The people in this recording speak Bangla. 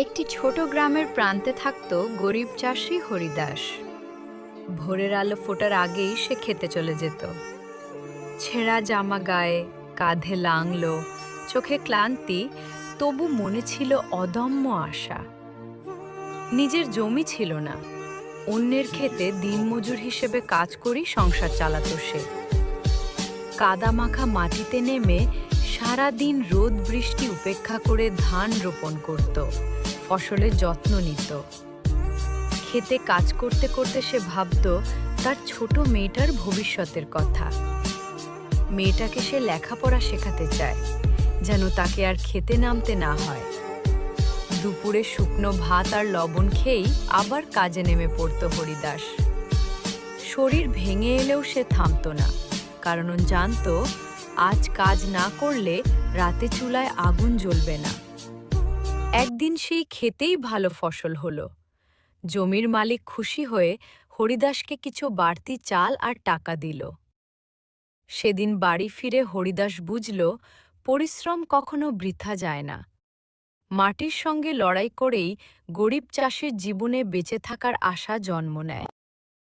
একটি ছোট গ্রামের প্রান্তে থাকত গরিব চাষি হরিদাস। ভোরের আলো ফোটার আগেই সে খেতে চলে যেত। ছেঁড়া জামা গায়ে, কাঁধে লাংলো চোখে ক্লান্তি, তবু মনে ছিল অদম্য আশা। নিজের জমি ছিল না। অন্যের ক্ষেতে দিনমজুর হিসেবে কাজ করেই সংসার চালাতো সে। কাদামাখা মাটিতে নেমে সারা দিন রোদ বৃষ্টি উপেক্ষা করে ধান রোপণ করত, ফসলের যত্ন নিত। খেতে কাজ করতে করতে সে ভাবত, তার ছোট মেয়েটার ভবিষ্যতের কথা। মেয়েটাকে সে লেখাপড়া শেখাতে চায়, যেন তাকে আর খেতে নামতে না হয়। দুপুরে শুকনো ভাত আর লবণ খেয়েই আবার কাজে নেমে পড়ত হরিদাস। শরীর ভেঙে এলেও সে থামতো না, কারণ জানতো আজ কাজ না করলে রাতে চুলায় আগুন জ্বলবে না। একদিন সেই খেতেই ভালো ফসল হলো। জমির মালিক খুশি হয়ে হরিদাসকে কিছু বাড়তি চাল আর টাকা দিল। সেদিন বাড়ি ফিরে হরিদাস বুঝল, পরিশ্রম কখনো বৃথা যায় না। মাটির সঙ্গে লড়াই করেই গরিব চাষির জীবনে বেঁচে থাকার আশা জন্ম নেয়।